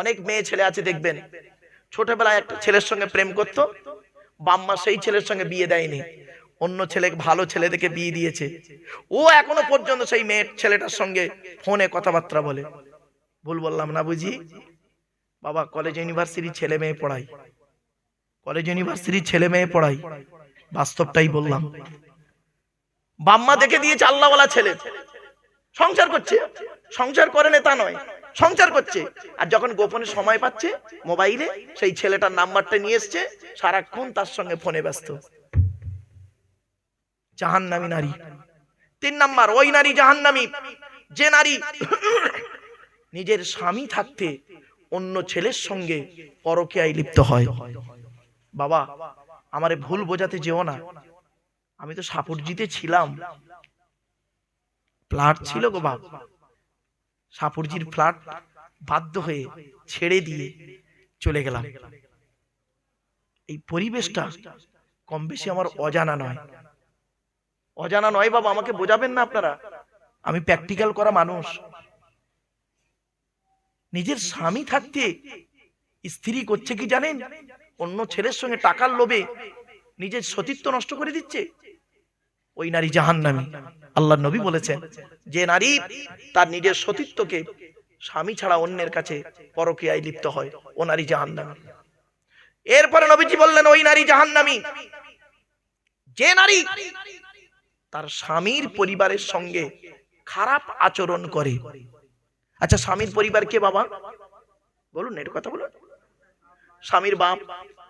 অনেক মেয়ে ছেলে আছে, দেখবেন। ছোটবেলায় একটা ছেলের সঙ্গে প্রেম করতো বাম্মা সেই ছেলের সঙ্গে বিয়ে দেয়নি। অন্য ছেলে ভালো ছেলে দেখে বিয়ে দিয়েছে। ও এখনও পর্যন্ত সেই মেয়ের ছেলেটার সঙ্গে ফোনে কথাবার্তা বলে। ভুল বললাম না বুঝি? বাবা কলেজ ইউনিভার্সিটির ছেলে মেয়ে পড়াই কলেজ ইউনিভার্সিটির ছেলে মেয়ে পড়াই বাস্তবটাই বললাম। বাম্মা দেখে দিয়েছে আল্লাহওয়ালা ছেলে। সংসার করছে। সংসার করে না তা নয়। সংসার করছে। আর যখন গোপনে সময় পাচ্ছে, মোবাইলে সেই ছেলেটার নাম্বারটা নিয়ে এসছে, সারাক্ষণ তার সঙ্গে ফোনে ব্যস্ত। জাহান্নামী নারী। তিন নাম্বার, ওই নারী জাহান্নামী। যে নারী নিজের স্বামী থাকতে অন্য ছেলের সঙ্গে পরকীয়ায় লিপ্ত হয়। বাবা, আমারে ভুল বোঝাতে যেও না। আমি তো সাপোর্ট সাপুরজিতে ছিলাম। ফ্ল্যাট ছিল গো বাপ। সাপুরজির ফ্ল্যাট বাধ্য হয়ে ছেড়ে দিয়ে চলে গেলাম। এই পরিবেশটা কম বেশি আমার অজানা নয়। অজানা নয়। বাবা আমাকে বোঝাবেন না আপনারা? আমি প্র্যাকটিক্যাল করা মানুষ। নিজের স্বামী থাকতে স্ত্রী করছে কি জানেন? অন্য ছেলের সঙ্গে টাকার লোভে নিজের সতীত্ব নষ্ট করে দিচ্ছে। ওই নারী জাহান্নামী। আল্লাহ নবী বলেছেন যে নারী তার নিজের সতীত্বকে স্বামী ছাড়া অন্যের কাছে পরকীয়ায় লিপ্ত হয়, ও নারী জাহান্নামী। এরপরে নবীজি বললেন, ওই নারী জাহান্নামী। যে নারী তার স্বামীর পরিবারের সঙ্গে খারাপ আচরণ করে। আচ্ছা স্বামীর পরিবার কে বাবা? বলুন এর কথা বলুন। স্বামীর বাপ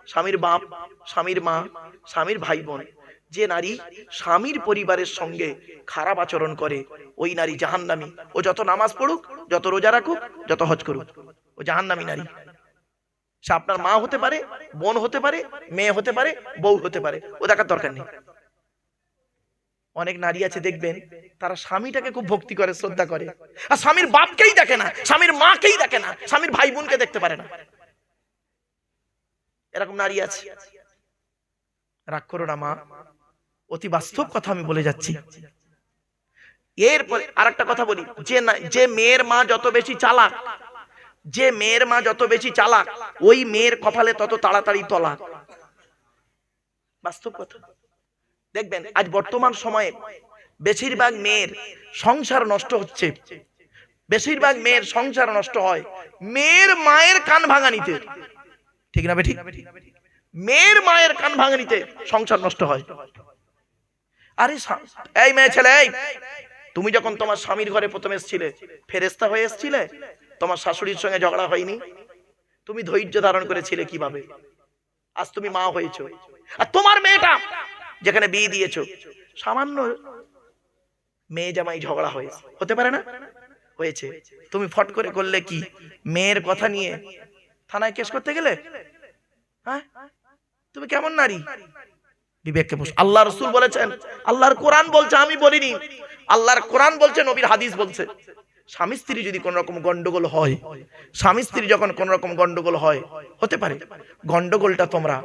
স্বামীর বাপ, স্বামীর মা, স্বামীর ভাই বোন। যে নারী স্বামীর পরিবারের সঙ্গে খারাপ আচরণ করে, ওই নারী জাহান্নামী। ও যত নামাজ পড়ুক, যত রোজা রাখুক, যত হজ করুক। ও জাহান্নামী নারী। সে আপনার মা হতে পারে, বোন হতে পারে, মেয়ে হতে পারে, বউ হতে পারে, ও দেখার দরকার নেই। অনেক নারী আছে, দেখবেন, তারা স্বামীটাকে খুব ভক্তি করে, শ্রদ্ধা করে। আর স্বামীর বাপকেই দেখে না, স্বামীর মাকেই দেখে না, স্বামীর ভাই বোনকে দেখতে পারে না। এরকম নারী আছে। রাগ করো না, মা। অতি বাস্তব কথা আমি বলে যাচ্ছি। এরপরে আর একটা কথা বলি। যে যে মেয়ের মা যত বেশি চালাক, যে মেয়ের মা যত বেশি চালাক, ওই মেয়ের কপালে তত তাড়াতাড়ি তলাক বাস্তব কথা। দেখবেন, আজ বর্তমান সময়ে বেশিরভাগ মেয়ের সংসার নষ্ট হচ্ছে। বেশিরভাগ মেয়ের সংসার নষ্ট হয় মেয়ের মায়ের কান ভাঙানিতে। ঠিক না ঠিক? মেয়ের মায়ের কান ভাঙানিতে সংসার নষ্ট হয়। আরে এই মেয়ে ছেলে, এই। তুমি যখন তোমার স্বামীর ঘরে প্রথমে এসেছিলে ফেরেস্তা হয়ে এসেছিলে, তোমার শাশুড়ির সঙ্গে ঝগড়া হয়নি? তুমি ধৈর্য ধারণ করেছিলে কীভাবে? আজ তুমি মা হয়েছ। আর তোমার মেয়েটা যেখানে বিয়ে দিয়েছ, সামান্য মেয়ে জামাই ঝগড়া হয়েছে। হতে পারে না? হয়েছে। তুমি ফট করে করলে কি? মেয়ের কথা নিয়ে থানায় কেস করতে গেলে? হ্যাঁ? তুমি কেমন নারী? বিবেককে বস আল্লাহ রসুল বলেছেন, আল্লাহর কোরআন বলছে, আমি বলিনি। আল্লাহর কোরআন বলছে, নবীর হাদিস বলছে। স্বামী স্ত্রী যদি কোন রকম গন্ডগোল হয়, স্বামী স্ত্রী যখন কোন রকম গন্ডগোল হয়, হতে পারে, গন্ডগোলটা তোমরা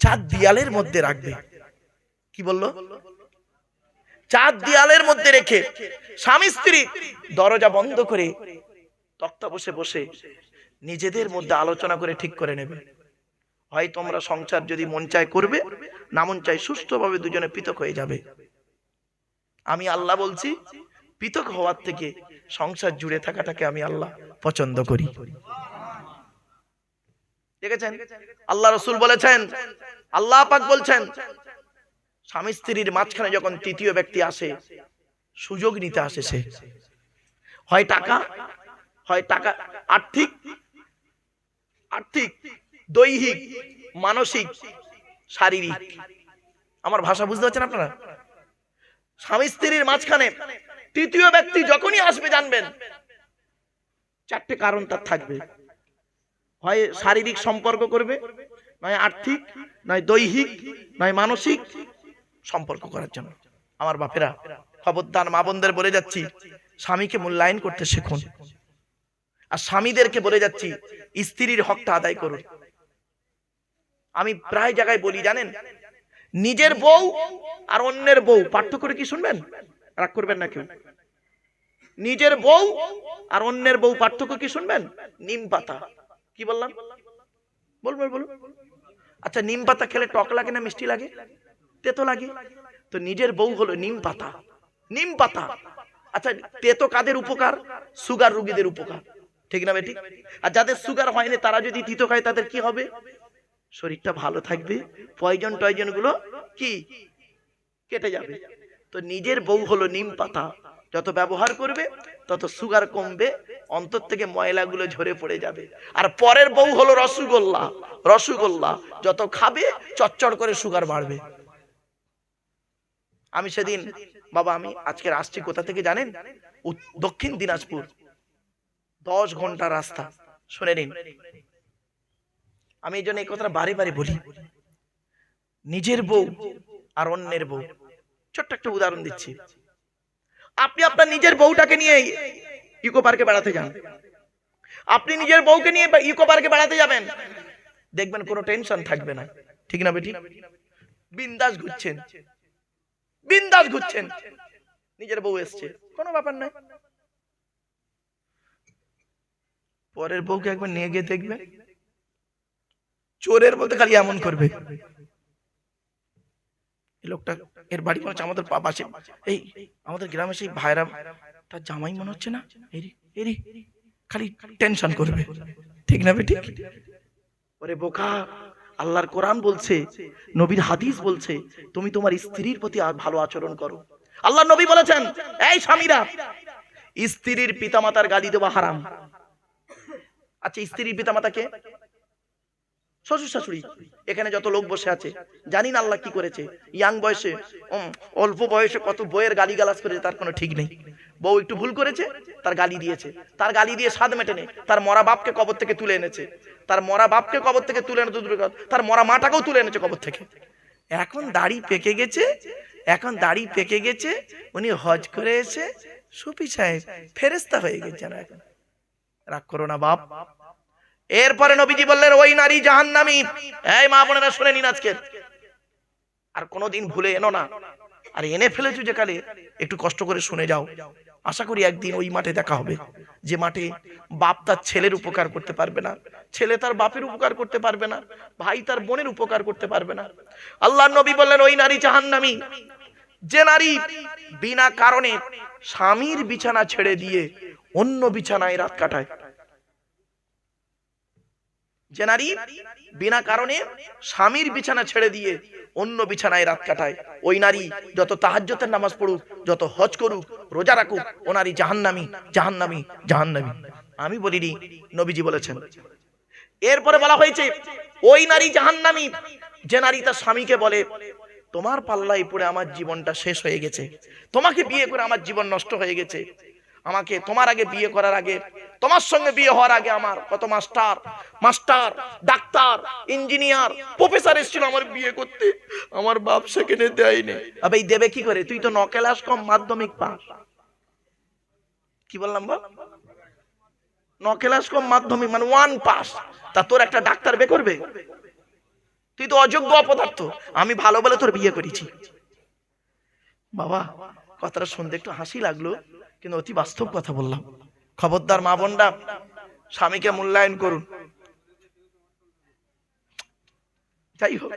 চার দিয়ালের মধ্যে রাখবে। কি বলল? চার দেয়ালের মধ্যে রেখে স্বামী স্ত্রী দরজা বন্ধ করে তক্তা বসে বসে নিজেদের মধ্যে আলোচনা করে ঠিক করে নেবে। হয় তোমরা সংসার যদি মন চায় করবে, না মন চায় সুস্থভাবে দুজনে পৃথক হয়ে যাবে। আমি আল্লাহ বলছি, পৃথক হওয়ার থেকে সংসার জুড়ে থাকাটাকে আমি আল্লাহ পছন্দ করি। দেখেছেন? আল্লাহ রসুল বলেছেন, আল্লাহ পাক বলছেন, স্বামী স্ত্রীর মাঝখানে যখন তৃতীয় ব্যক্তি আসে, সুযোগ নিতে আসে সে। হয় টাকা হয় টাকা, আর্থিক আর্থিক দৈহিক, মানসিক, শারীরিক। আমার ভাষা বুঝতে পারছেন আপনারা? স্বামী স্ত্রীর মাঝখানে তৃতীয় ব্যক্তি যখনই আসবে জানবেন, চারটে কারণ তার থাকবে। হয় শারীরিক সম্পর্ক করবে, নয় আর্থিক, নয় দৈহিক, নয় মানসিক সম্পর্ক করার জন্য। আমার বাপেরা, খবরদার মা বোনদের বলে যাচ্ছি, স্বামীকে মূল্যায়ন করতে শিখুন। আর স্বামীদেরকে বলে যাচ্ছি, স্ত্রীর হকটা আদায় করুন। আমি প্রায় জায়গায় বলি জানেন? নিজের বউ আর অন্যের বউ পার্থক্য কি শুনবেন? রাগ করবেন না কেউ। নিজের বউ আর অন্যের বউ পার্থক্য কি শুনবেন? নিম পাতা। কি বললাম? বলব বলুন আচ্ছা নিম পাতা খেলে টক লাগে না মিষ্টি লাগে? তেতো লাগে? তো নিজের বউ হলো নিম পাতা। নিম পাতা। আচ্ছা তেতো কাদের উপকার? সুগার রোগীদের উপকার। ঠিক না বেটি? আর যাদের সুগার হয়নি তারা যদি তিতো খায় তাদের কি হবে? শরীরটা ভালো থাকবে। পয়জন টয়জনগুলো কি? কেটে যাবে। তো নিজের বউ হলো নিম পাতা। যত ব্যবহার করবে, তত সুগার কমবে, অন্তর থেকে ময়লাগুলো ঝরে পড়ে যাবে। আর পরের বউ হলো রসগোল্লা। রসগোল্লা, যত খাবে, চচ্চড় করে সুগার বাড়বে। আমি সেদিন, বাবা, আমি আজকে আসছি কোথা থেকে জানেন? দক্ষিণ দিনাজপুর। দশ ঘণ্টা রাস্তা। শুনে নিন। আমি এই জন্য এই কথাটা বারে বারে বলি। নিজের বউ আর অন্যের বউ। ছোট্ট একটা উদাহরণ দিচ্ছি। আপনি আপনার নিজের বউটাকে নিয়ে ইকো পার্কে বেড়াতে যান। আপনি নিজের বউকে নিয়ে ইকো পার্কে বেড়াতে যাবেন। দেখবেন কোনো টেনশন থাকবে না। ঠিক না বেটি? বিন্দাস ঘুরছেন। বিন্দাস ঘুরছেন। নিজের বউ এসছে। কোনো ব্যাপার নাই পরের বউকে একবার নিয়ে গিয়ে দেখবে চোরের বলতে খালি এমন করবে। লোকটা, এর বাড়ি মনে হচ্ছে আমাদের পাশে। এই আমাদের গ্রামে সেই ভাইরা, তার জামাই মনে হচ্ছে না? এরি এরি খালি টেনশন করবে। ঠিক না বেটি? ওরে বোকা, আল্লাহর কোরআন বলছে, নবীর হাদিস বলছে, তুমি তোমার স্ত্রীর প্রতি ভালো আচরণ করো। আল্লাহ নবী বলেছেন, এই স্বামীরা, স্ত্রীর পিতামাতার গালি দেওয়া হারাম। আচ্ছা স্ত্রীর পিতামাতাকে শ্বশুর শাশুড়ি, এখানে যত লোক বসে আছে, জানি না আল্লাহ কি করেছে। ইয়াং বয়সে অল্প বয়সে কত বইয়ের গালি গালাজ করেছে, তার কোনো ঠিক নেই। বউ একটু ভুল করেছে, তার গালি দিয়েছে। তার গালি দিয়ে স্বাদ মেটে নেই তার মরা বাপকে কবর থেকে তুলে এনেছে। তার মরা বাপকে কবর থেকে তুলে এনে দূরের তার মরা মাটাকেও তুলে এনেছে কবর থেকে। এখন দাড়ি পেকে গেছে, এখন দাড়ি পেকে গেছে, উনি হজ করে এসে সুফি সাহেব ফেরেস্তা হয়ে গেছেন এখন। রাগ করো না বাপ। এরপরে নবীজি বললেন, ওই নারী জাহান্নামী। এই মা বোনেরা, শুনে নিন আজকে। আর কোনোদিন ভুলে এনো না। আর এনে ফেলেছো যে কালে, একটু কষ্ট করে শুনে যাও। আশা করি একদিন ওই মাঠে দেখা হবে। যে মাঠে বাপ তার ছেলের উপকার করতে পারবে না। ছেলে তার বাপের উপকার করতে পারবে না। ভাই তার বোনের উপকার করতে পারবে না। আল্লাহ নবী বললেন, ওই নারী জাহান্নামী। যে নারী বিনা কারণে স্বামীর বিছানা ছেড়ে দিয়ে অন্য বিছানায় রাত কাটায় যে নারী বিনা কারণে স্বামীর বিছানা ছেড়ে দিয়ে অন্য বিছানায় রাত কাটায়। ওই নারী যত তাহাজ্জতের নামাজ পড়ুক, যত হজ করুক, রোজা রাখুক, ও নারী জাহান্নামী জাহান্নামী জাহান্নামী। আমি বলিনি, নবীজি বলেছেন। এরপরে বলা হয়েছে, ওই নারী জাহান্নামী, যে নারী তার স্বামীকে বলে, তোমার পাল্লায় পড়ে আমার জীবনটা শেষ হয়ে গেছে। তোমাকে বিয়ে করে আমার জীবন নষ্ট হয়ে গেছে। আমাকে তোমার আগে বিয়ে করার আগে, তোমার সঙ্গে বিয়ে হওয়ার আগে আমার কত master master, doctor, engineer, professor এসেছিল আমার বিয়ে করতে। আমার বাপ সেখানে দেয়নি। আবে এই দেবে কি করে? তুই তো ন ক্লাস কম মাধ্যমিক পাস। কি বললাম বল? ন ক্লাস কম মাধ্যমিক মানে ওয়ান পাস তা তোর একটা ডাক্তার বে করবে? তুই তো অযোগ্য অপদার্থ। আমি ভালো বলে তোর বিয়ে করেছি। বাবা, কথাটা শুনতে একটু হাসি লাগল। কিন্তু অতি বাস্তব কথা বললাম। খবরদার মা বোনরা, স্বামীকে মূল্যায়ন করুন। যাই হোক,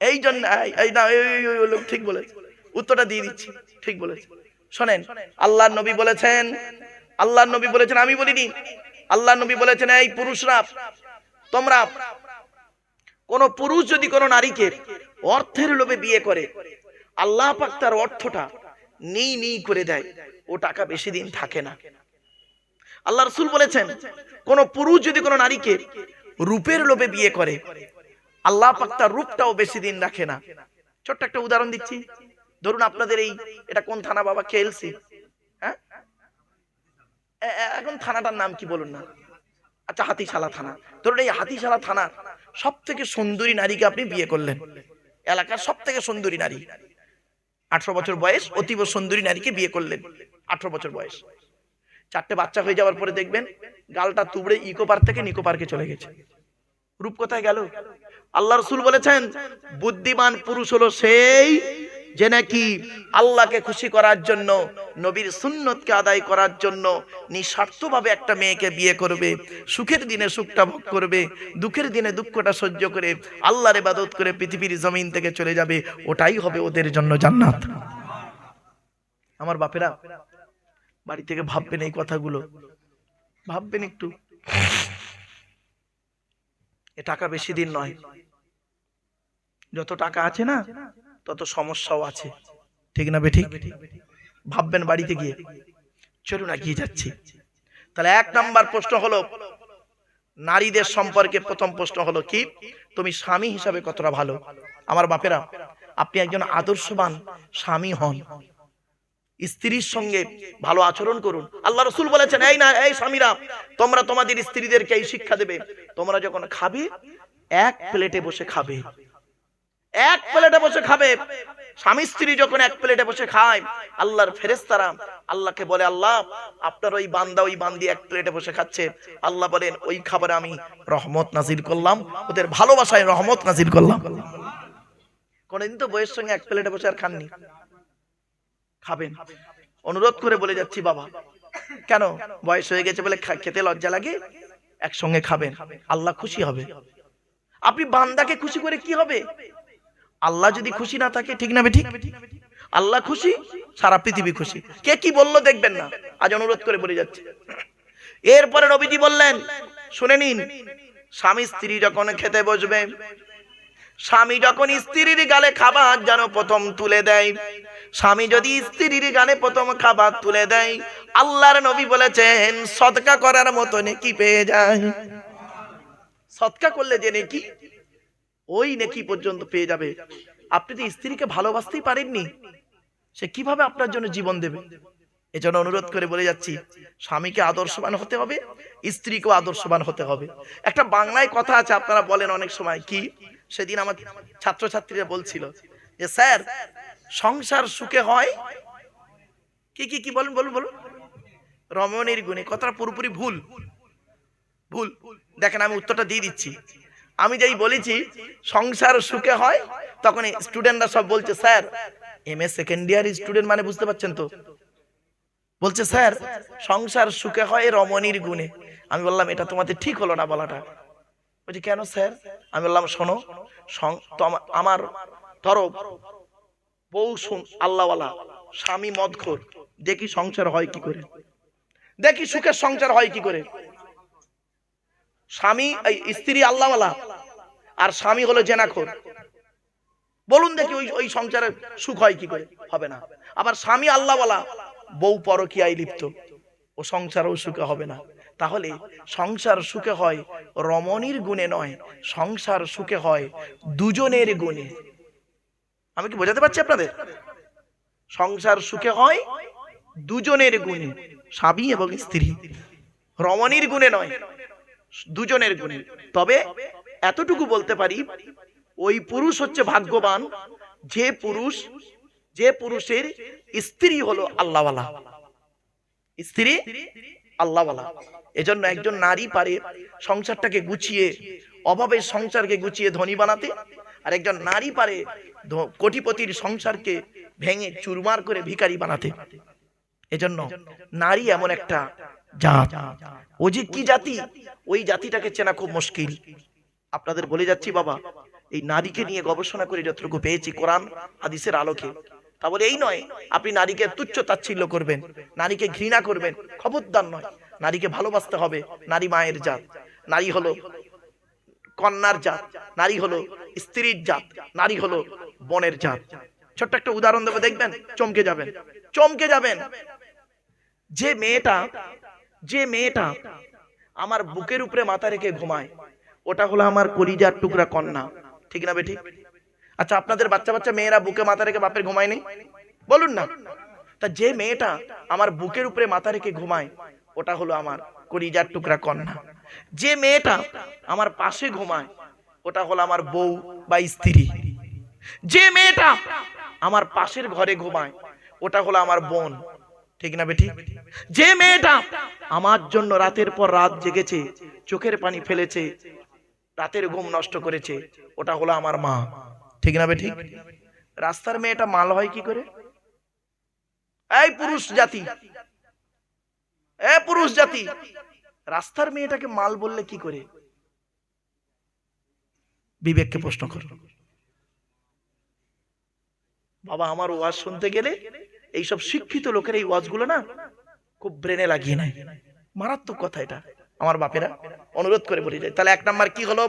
এই জন্য, এই- না ওই ঠিক বলেছে। উত্তরটা দিয়ে দিচ্ছি, ঠিক বলেছে। শোনেন আল্লাহ নবী বলেছেন আল্লাহ নবী বলেছেন, আমি বলিনি আল্লাহ নবী বলেছেন, এই পুরুষরা, তোমরা, কোন পুরুষ যদি কোন নারীকে অর্থের লোভে বিয়ে করে, আল্লাহ পাক তার অর্থটা নেই নেই করে দেয়। ও টাকা বেশি দিন থাকে না। আল্লাহ রসুল বলেছেন, কোন পুরুষ যদি কোনো নারীকে রূপের লোভে বিয়ে করে, আল্লাহ পাক রূপটাও বেশি দিন রাখে না। ছোট্ট একটা উদাহরণ দিচ্ছি। ধরুন আপনাদের এই, এটা কোন থানা বাবা কেএলসি হ্যাঁ? এখন থানাটার নাম কি বলুন না? আচ্ছা হাতিশালা থানা। ধরুন এই হাতিশালা থানার সব থেকে সুন্দরী নারীকে আপনি বিয়ে করলেন। এলাকার সব থেকে সুন্দরী নারী। আঠারো বছর বয়স অতীব সুন্দরী নারীকে বিয়ে করলেন। আঠারো বছর বয়স। চারটে বাচ্চা হয়ে যাওয়ার পরে দেখবেন গালটা তুবড়ে ইকো পার্ক থেকে নিকো পার্কে চলে গেছে। রূপ কোথায় গেল? আল্লাহ রসুল বলেছেন বুদ্ধিমান পুরুষ হলো সেই যে নাকি আল্লাহকে খুশি করার জন্য, নবীর সুন্নতকে আদায় করার জন্য নিঃস্বার্থভাবে একটা মেয়েকে বিয়ে করবে, সুখের দিনে সুখটা ভোগ করবে, দুঃখের দিনে দুঃখটা সহ্য করে আল্লাহর ইবাদত করে পৃথিবীর জমিন থেকে চলে যাবে, ওটাই হবে ওদের জন্য জান্নাত। আমার বাপেরা, বাড়ি থেকে ভাববেন এই কথাগুলো। ভাববেন একটু। এ টাকা বেশি দিন নয়। যত টাকা আছে না তত সমস্যাও আছে। ঠিক না বেঠিক? ভাববেন বাড়িতে গিয়ে। চলুন এগিয়ে যাচ্ছি। তাহলে এক নাম্বার প্রশ্ন হলো, নারীদের সম্পর্কে প্রথম প্রশ্ন হলো কি? তুমি স্বামী হিসাবে কতটা ভালো? আমার বাপেরা, আপনি একজন আদর্শবান স্বামী হন। স্ত্রীর সঙ্গে ভালো আচরণ করুন। আল্লাহ রসুল বলেছেন, এই না, এই স্বামীরা, তোমরা তোমাদের স্ত্রীদেরকে এই শিক্ষা দেবে। তোমরা যখন খাবে, এক প্লেটে বসে খাবে। এক প্লেটে বসে খাবে। স্বামী স্ত্রী যখন এক প্লেটে বসে খায়, আল্লাহর ফেরেস্তারা আল্লাহকে বলে, আল্লাহ, আপনার ওই বান্দা, ওই বান্দি এক প্লেটে বসে খাচ্ছে। আল্লাহ বলেন, ওই খাবারে আমি রহমত নাজির করলাম, ওদের ভালোবাসায় রহমত নাজির করলাম। কোনদিন তো বইয়ের সঙ্গে এক প্লেটে বসে আর খাননি। খাবেন। অনুরোধ করে বলে যাচ্ছি, বাবা, কেন? বয়স হয়ে গেছে বলে খেতে লজ্জা লাগে? একসঙ্গে খাবেন। আল্লাহ খুশি হবে। আপনি বান্দাকে খুশি করে কি হবে? আল্লাহ যদি খুশি না থাকে ঠিক না বেঠিক আল্লাহ খুশি সারা পৃথিবী খুশি। কে কি বলল দেখবেন না। আজ অনুরোধ করে বলে যাচ্ছে। এরপরে নবীজি বললেন শুনে নিন স্বামী স্ত্রী যখন খেতে বসবে স্বামী যখন স্ত্রীর গালে খাবার যেন প্রথম তুলে দেয় স্বামী যদি স্ত্রীর গালে প্রথম খাবার তুলে দেয় আল্লাহর নবী বলেছেন সদকা করার মতো নেকি পেয়ে যায়। সৎকা করলে যে নেকি? ওই নেকি পর্যন্ত পেয়ে যাবে। আপনি তো স্ত্রীকে ভালোবাসতেই পারেননি, সে কীভাবে আপনার জন্য জীবন দেবে? এজন্য অনুরোধ করে বলে যাচ্ছি, স্বামীকে আদর্শবান হতে হবে, স্ত্রীকেও আদর্শবান হতে হবে। একটা বাংলায় কথা আছে, আপনারা বলেন অনেক সময়, কি? সেদিন আমার ছাত্রছাত্রীরা বলছিল যে, স্যার, সংসার সুখে হয়? কি কি কি বলুন বলুন বলুন। রমণীর গুণে, কথাটা পুরোপুরি ভুল। ভুল। দেখেন, আমি উত্তরটা দিয়ে দিচ্ছি। আমি যেই বলেছি, সংসার সুখে হয় তখন স্টুডেন্টরা সব বলছে, sir M A second year student মানে বুঝতে পারছেন তো? বলছে, স্যার, সংসার সুখে হয় রমণীর গুণে। আমি বললাম, এটা তোমাদের ঠিক হলো না বলাটা। বলছি, কেন স্যার? আমি বললাম, শোনো আমার ধরো, বউ আল্লাহওয়ালা, স্বামী মদখোর, দেখি সংসার হয় কি করে? দেখি সুখের সংসার হয় কি করে? স্বামী এই স্ত্রী আল্লাহওয়ালা। আর স্বামী হলো জেনাখোর। বলুন দেখি ওই ওই সংসারে সুখ হয় কি করে? হবে না। আবার স্বামী আল্লাহওয়ালা বউ পরকিয়ায় লিপ্ত। ও সংসারও সুখে হবে না। তাহলে সংসার সুখে হয় রমণীর গুণে নয় সংসার সুখে হয় দুজনের গুণে। আমি কি বোঝাতে পারছি আপনাদের? সংসার সুখে হয় দুজনের গুণে স্বামী এবং স্ত্রী। রমণীর গুণে নয় দুজনের গুণে। তবে এতটুকু বলতে পারি, ওই পুরুষ হচ্ছে ভাগ্যবান, যে পুরুষ, যে পুরুষের স্ত্রী হলো আল্লাহওয়ালা। স্ত্রী আল্লাহওয়ালা। এজন্য একজন নারী পারে সংসারটাকে গুছিয়ে, অভাবের সংসারকে গুছিয়ে ধনী বানাতে, আর একজন নারী পারে কোটিপতির সংসারকে ভেঙে চুরমার করে ভিখারি বানাতে। এজন্য নারী এমন একটা জাত। ও যে কি জাতি? ওই জাতিটাকে চেনা খুব মুশকিল। আপনাদের বলে যাচ্ছি, বাবা, এই নারীকে নিয়ে গবেষণা করে যতটুকু পেয়েছি, কোরআন, হাদিসের আলোকে। তা বলে, এই নয়, আপনি নারীকে তুচ্ছ তাচ্ছিল্য করবেন, নারীকে ঘৃণা করবেন, খবরদার নয়। নারীকে ভালোবাসতে হবে, নারী মায়ের জাত। নারী হলো কন্যার জাত, নারী হলো স্ত্রীর জাত, নারী হলো বনের জাত। ছোট্ট একটা উদাহরণ দেবো, দেখবেন? চমকে যাবেন। চমকে যাবেন। যে মেয়েটা যে মেয়েটা আমার বুকের উপরে মাথা রেখে ঘুমায়। ওটা হলো আমার কলিজার টুকরা কন্যা। ঠিক না বেটি? আচ্ছা আপনাদের বাচ্চা বাচ্চা মেয়েরা বুকে মাথা রেখে বাপের ঘুমায়নি? বলুন না। তা যে মেয়েটা আমার বুকের উপরে মাথা রেখে ঘুমায় ওটা হলো আমার কলিজার টুকরা কন্যা। যে মেয়েটা আমার পাশে ঘুমায় ওটা হলো আমার বউ বা স্ত্রী। যে মেয়েটা আমার পাশের ঘরে ঘুমায় ওটা হলো আমার বোন। ঠিক না বেটি যে মেয়েটা আমার জন্য রাতের পর রাত জেগেছে, চোখের পানি ফেলেছে, রাতের ঘুম নষ্ট করেছে, ওটা হলো আমার মা। ঠিক না বেটি রাস্তার মেয়েটা মাল হয় কি করে? এই পুরুষ জাতি। এ পুরুষ জাতি। রাস্তার মেয়েটাকে মাল বললে কি করে? বিবেককে প্রশ্ন করো। বাবা, আমার ওয়াজ শুনতে গেলে এইসব শিক্ষিত লোকের এই ওয়াজগুলো না খুব ব্রেনে লাগিয়ে নেয়। মারাত্মক কথা এটা। আমার বাপেরা, অনুরোধ করে বলে যায় তাহলে এক নাম্বার কি হলো?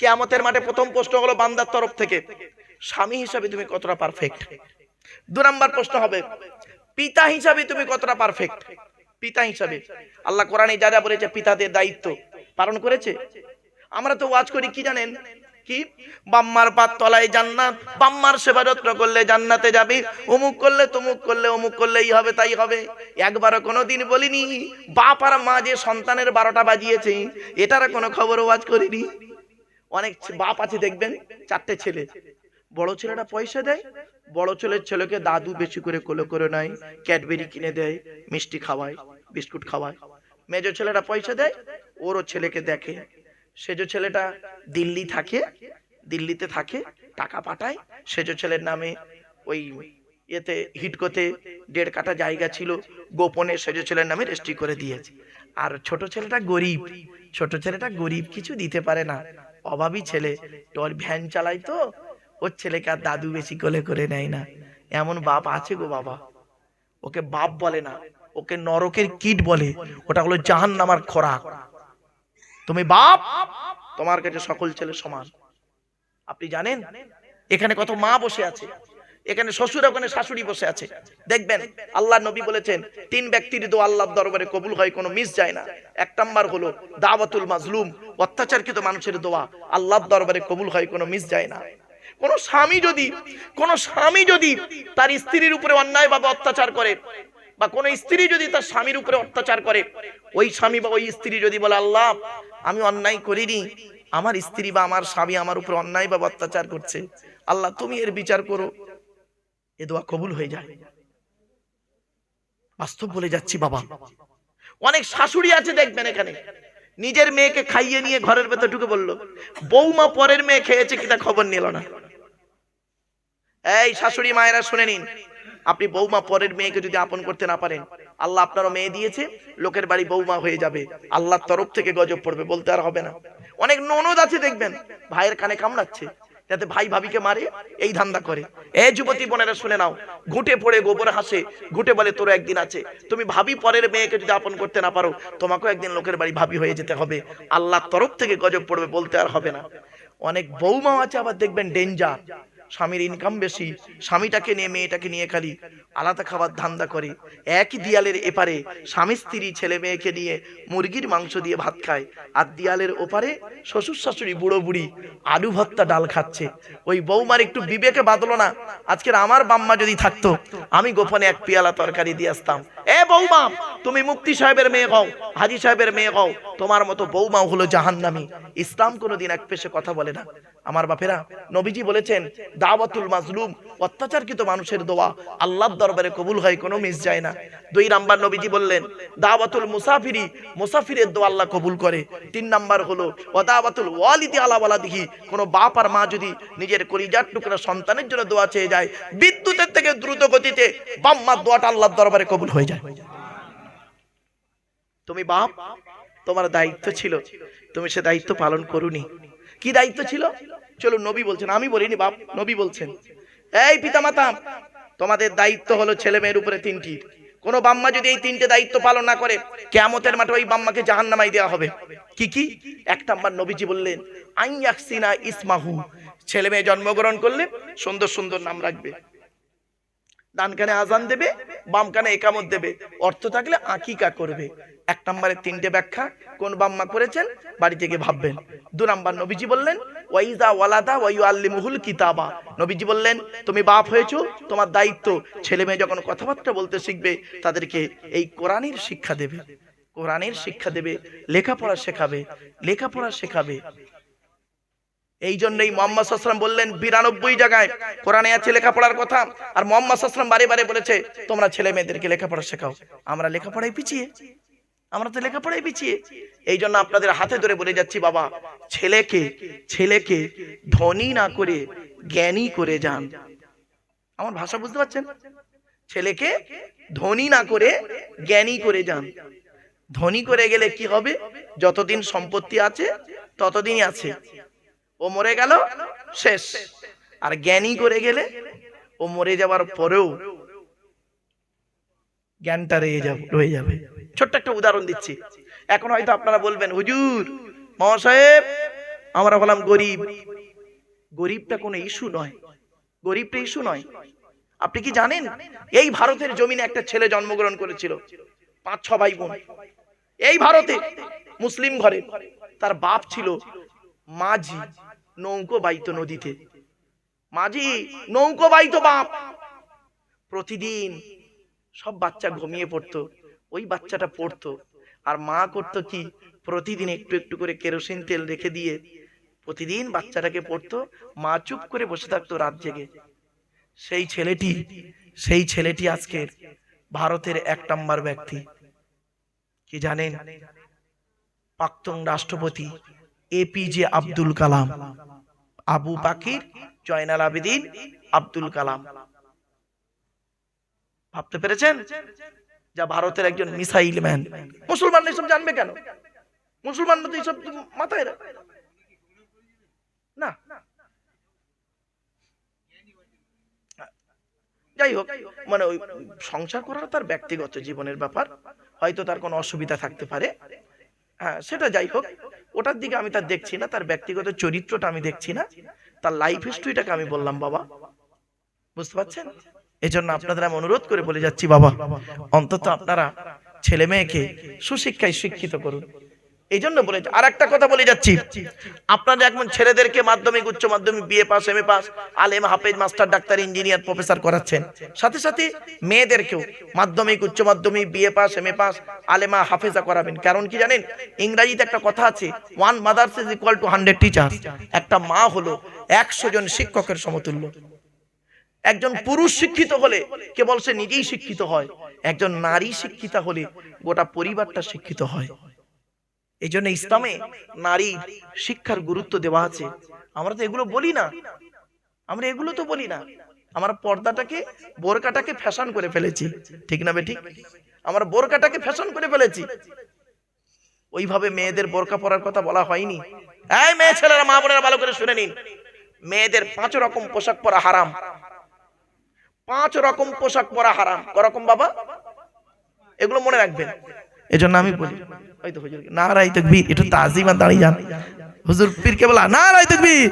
কেয়ামতের মাঠে প্রথম প্রশ্ন হলো বান্দার তরফ থেকে, স্বামী হিসাবে তুমি কতটা পারফেক্ট দু নাম্বার প্রশ্ন হবে, পিতা হিসাবে তুমি কতটা পারফেক্ট পিতা হিসাবে। আল্লাহ কোরআনে যা যা বলেছে, পিতাদের দায়িত্ব পালন করেছে। আমরা তো ওয়াজ করি, কি জানেন? কি? বাম্মার তলায় জান্নাত। বাম্মার সেবা যত্ন করলে জান্নাতে যাবে। অমুক করলে তমুক করলে অমুক করলেই হবে, তাই হবে। একবারও কোনো দিন বলিনি, বাপ আর মা যে সন্তানের বারোটা বাজিয়েছে, এটার কোনো খবর ওয়াজ করিনি। অনেক বাপ আছে, দেখবেন, চারটে ছেলে। বড় ছেলেটা পয়সা দেয়, বড় ছেলের ছেলেকে দাদু বেশি করে কোলে করে নেয়, ক্যাডবেরি কিনে দেয়, মিষ্টি খাওয়ায়, বিস্কুট খাওয়ায়। মেজো ছেলেটা পয়সা দেয়, ওরও ছেলেকে দেখে। সেজো ছেলেটা দিল্লি থাকে, দিল্লিতে থাকে, টাকা পাঠায়। সেজো ছেলের নামে ওই এতে হিটকোতে দেড় কাটা জায়গা ছিল, গোপনে সেজো ছেলের নামে রেজিস্ট্রি করে দিয়েছে। আর ছোট ছেলেটা গরিব, ছোট ছেলেটা গরিব কিছু দিতে পারে না। অভাবী ছেলে তোর ভ্যান চালায় তো, ওর ছেলেকে আর দাদু বেশি কোলে করে নেয় না। এমন বাপ আছে গো বাবা। ওকে বাপ বলে না, ওকে নরকের কিট বলে। ওটা হলো জাহান নামার খোরাক। তুমি বাপ, তোমার কাছে সকল ছেলে সমান। আপনি জানেন, এখানে কত মা বসে আছে, এখানে শ্বশুর ওখানে শাশুড়ি বসে আছে। দেখবেন, আল্লাহ নবী বলেছেন, তিন ব্যক্তির দো আল্লাহর দরবারে কবুল হয়, কোনো মিস যায় না। এক নাম্বার হলো দাওয়াতুল মাজলুম, অত্যাচারকৃত মানুষের দোয়া আল্লাহর দরবারে কবুল হয়, কোনো মিস যায় না। কোন স্বামী যদি, কোন স্বামী যদি তার স্ত্রীর উপরে অন্যায়ভাবে অত্যাচার করে, বা কোন স্ত্রী যদি তার স্বামীর উপরে অত্যাচার করে, ওই স্বামী বা ওই স্ত্রী যদি বলে, আল্লাহ আমি অন্যায় করিনি। আমার স্ত্রী বা আমার স্বামী আমার উপর অন্যায় বা অত্যাচার করছে। আল্লাহ, তুমি এর বিচার করো। এ দোয়া কবুল হয়ে যায়। বাস্তব বলে যাচ্ছি, বাবা। অনেক শাশুড়ি আছে, দেখবেন এখানে। নিজের মেয়েকে খাইয়ে নিয়ে ঘরের ভেতর ঢুকে বলল, বৌমা পরের মেয়ে খেয়েছে কিনা খবর নিল না। এই শাশুড়ি মায়েরা শুনে নিন, আপনি বৌমা পরের মেয়েকে যদি আপন করতে না পারেন আল্লাহ আপনারও মেয়ে দিয়েছে, লোকের বাড়ি বৌমা হয়ে যাবে। আল্লাহর তরফ থেকে গজব পড়বে বলতে আর হবে না। অনেক ননদ আছে দেখবেন, ভাইয়ের কানে কামড়াচ্ছে, যাতে ভাই ভাবিকে মারে, এই ধান্দা করে। এ যুবতী বোনেরা, শুনে নাও, ঘুটে পড়ে গোবর হাসে, ঘুটে বলে তোর একদিন আছে। তুমি ভাবি পরের মেয়েকে যদি আপন করতে না পারো, তোমাকেও একদিন লোকের বাড়ি ভাবি হয়ে যেতে হবে। আল্লাহর তরফ থেকে গজব পড়বে বলতে আর হবে না। অনেক বৌমাও আছে, আবার দেখবেন ডেঞ্জার স্বামীর ইনকাম বেশি স্বামীটাকে নিয়ে মেয়েটাকে নিয়ে খালি আলাদা খাবার ধান্দা করে। একই দিয়ালের এপারে স্বামী স্ত্রী ছেলে মেয়েকে নিয়ে মুরগির মাংস দিয়ে ভাত খায় আর দিয়ালের ওপারে শ্বশুর শাশুড়ি বুড়ো বুড়ি আলু ভর্তা ডাল খাচ্ছে। ওই বৌমার একটু বিবেকে বাদলো না আজকের আমার বাম্মা যদি থাকতো আমি গোপনে এক পেয়ালা তরকারি দিয়ে আসতাম। এ বৌমা তুমি মুক্তি সাহেবের মেয়ে হও হাজি সাহেবের মেয়ে হও তোমার মতো বৌমা হলো জাহান্নামী। ইসলাম কোনোদিন এক পেশে কথা বলে না। আমার বাপেরা, নবীজি বলেছেন, দাওয়াতুল মাজলুম, অত্যাচারকৃত মানুষের দোয়া, আল্লাহর দরবারে কবুল হয়, কোনো মিস যায় না। দুই নাম্বার নবীজি বললেন, দাওয়াতুল মুসাফিরি, মুসাফিরের দোয়া আল্লাহ কবুল করে। তিন নাম্বার হলো ওয়াদাওয়াতুল ওয়ালিদি আলা ওয়ালাদিহি, কোনো বাপ আর মা যদি নিজের কলিজার টুকরা সন্তানের জন্য দোয়া চেয়ে যায়, বিদ্যুতের থেকে দ্রুত গতিতে বাম্মার দোয়াটা আল্লাহর দরবারে কবুল হয়ে যায়। তুমি বাপ, তোমার দায়িত্ব ছিল, তুমি সে দায়িত্ব পালন করুনি। কি দায়িত্ব ছিল? চলো নবী বলছেন, আমি বলিনি বাপ, নবী বলছেন। এই পিতামাতা, তোমাদের দায়িত্ব হলো ছেলে মেয়ের উপরে তিনটি। কোন বাম্মা যদি এই তিনটে দায়িত্ব পালন না করে, কেয়ামতের মাঠে ওই বাম্মাকে জাহান্নামাই দেওয়া হবে। কি কি? এক নাম্বার নবীজি বললেন আইয়াকসিনা ইসমাহু। ছেলে মেয়ে জন্মগ্রহণ করলে সুন্দর সুন্দর নাম রাখবে। ডান কানে আজান দেবে বাম কানে একামত দেবে। অর্থ থাকলে আকিকা করবে। এক নম্বরের তিনটে ব্যাখ্যা কোন বাম্মা করেছেন? বাড়ি থেকে ভাববেন। দু নম্বর নবীজি বললেন, ওয়াইজা ওয়ালাদা ওয়াইউ আল্লিমুহুল কিতাবা। নবীজি বললেন, তুমি বাপ হয়েছো, তোমার দায়িত্ব ছেলে মেয়ে যখন কথাবার্তা বলতে শিখবে, তাদেরকে এই কোরআনের শিক্ষা দেবে। কোরআনের শিক্ষা দেবে, লেখাপড়া শেখাবে লেখাপড়া শেখাবে। এই জন্যই মোহাম্মদ সাল্লাম বললেন, বিরানব্বই জায়গায় কোরআনে আছে লেখাপড়ার কথা। আর মোহাম্মদ সাল্লাম বারে বারে বলেছে, তোমরা ছেলে মেয়েদেরকে লেখাপড়া শেখাও, আমরা লেখাপড়ায় পিছিয়ে। আমরা তো লেখাপড়ায় পিছিয়ে। এই জন্য আপনাদের হাতে ধরে বলে যাচ্ছি, বাবা, ছেলেকে ছেলেকে ধনী না করে জ্ঞানী করে যান। আমার ভাষা বুঝতে পারছেন? ছেলেকে ধনী না করে জ্ঞানী করে যান। ধনী করে গেলে কি হবে? যতদিন সম্পত্তি আছে, ততদিনই আছে। ও মরে গেল, শেষ। আর জ্ঞানী করে গেলে ও মরে যাওয়ার পরেও জ্ঞানটা রয়ে যাবে রয়ে যাবে। ছোট্ট একটা উদাহরণ দিচ্ছি। এখন হয়তো আপনারা বলবেন, হুজুর, মহাসাহেব, আমরা হলাম গরিব। গরিবটা কোনো ইস্যু নয়। গরিবটা ইস্যু নয়। আপনি কি জানেন, এই ভারতের জমিনে একটা ছেলে জন্মগ্রহণ করেছিল, পাঁচ, ছ ভাই বোন। এই ভারতে মুসলিম ঘরে তার বাপ ছিল মাঝি, নৌকো বাইতো নদীতে। মাঝি, নৌকো বাইতো বাপ। প্রতিদিন সব বাচ্চা ঘুমিয়ে পড়তো। ওই বাচ্চাটা পড়তো। আর মা করতো কি? প্রতিদিন একটু একটু করে কেরোসিন তেল রেখে দিয়ে প্রতিদিন বাচ্চাটাকে পড়তো। মা চুপ করে বসে থাকতো রাত জেগে। সেই ছেলেটি সেই ছেলেটি আজকের ভারতের এক নম্বর ব্যক্তি। কি জানেন? প্রাক্তন রাষ্ট্রপতি এপিজে আব্দুল কালাম, আবু পাকির জয়নাল আবেদিন, আব্দুল কালাম। ভাবতে পেরেছেন? যা ভারতের একজন মিসাইল ম্যান। মুসলমান এসব জানবে কেন? মুসলমান তো এইসব মাথায় না। যাই হোক মানে ওই সংসার করার তার ব্যক্তিগত জীবনের ব্যাপার। হয়তো তার কোনো অসুবিধা থাকতে পারে। হ্যাঁ সেটা যাই হোক, ওটার দিকে আমি তার দেখছি না, তার ব্যক্তিগত চরিত্রটা আমি দেখছি না। তার লাইফ হিস্ট্রিটাকে আমি বললাম, বাবা। বুঝতে পারছেন? এজন্য আপনাদের আমি অনুরোধ করে বলে যাচ্ছি, বাবা, অন্তত আপনারা ছেলে মেয়েকে সুশিক্ষায় শিক্ষিত করুন। এই জন্য বলে আর একটা কথা বলে যাচ্ছি। আপনারা এখন ছেলেদেরকে মাধ্যমিক, উচ্চ মাধ্যমিক BA pass M A pass আলেম, হাফেজ মাস্টার ডাক্তার ইঞ্জিনিয়ার প্রফেসর করাচ্ছেন। সাথে সাথে মেয়েদেরকেও মাধ্যমিক, উচ্চ মাধ্যমিক BA pass M A pass আলেমা, হাফেজা করাবেন। কারণ কি জানেন? ইংরাজিতে একটা কথা আছে one mothers is equal to hundred teacher একটা মা হলো একশো জন শিক্ষকের সমতুল্য। একজন পুরুষ শিক্ষিত হলে কেবল সে নিজেই শিক্ষিত হয়। একজন নারী শিক্ষিতা হলে গোটা পরিবারটা শিক্ষিত হয়। এই জন্য ইসলামে নারী শিক্ষার গুরুত্ব দেওয়া আছে। আমরা তো এগুলো বলি না। আমরা এগুলো তো বলি না। আমরা পর্দাটাকে বোরকাটাকে ফ্যাশন করে ফেলেছি। ঠিক না বেঠিক আমরা বোরকাটাকে ফ্যাশন করে ফেলেছি। ওইভাবে মেয়েদের বোরকা পরার কথা বলা হয়নি। এই মেয়ে ছেলেরা মা বোনেরা ভালো করে শুনে নিন। মেয়েদের পাঁচ রকম পোশাক পরা হারাম। পাঁচ রকম পোশাক পরা হারাম। করকম বাবা? এগুলো মনে রাখবেন। এজন্য আমি বলি, ওই তো হুজুর রাই একটু তাজিমা দাঁড়িয়ে যান হুজুর পীর কে বলা না রাই তকবীর।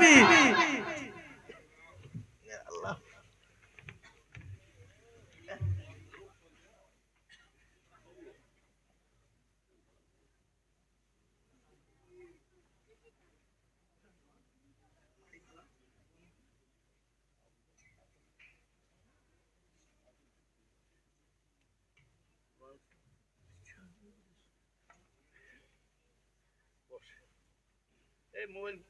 Moment.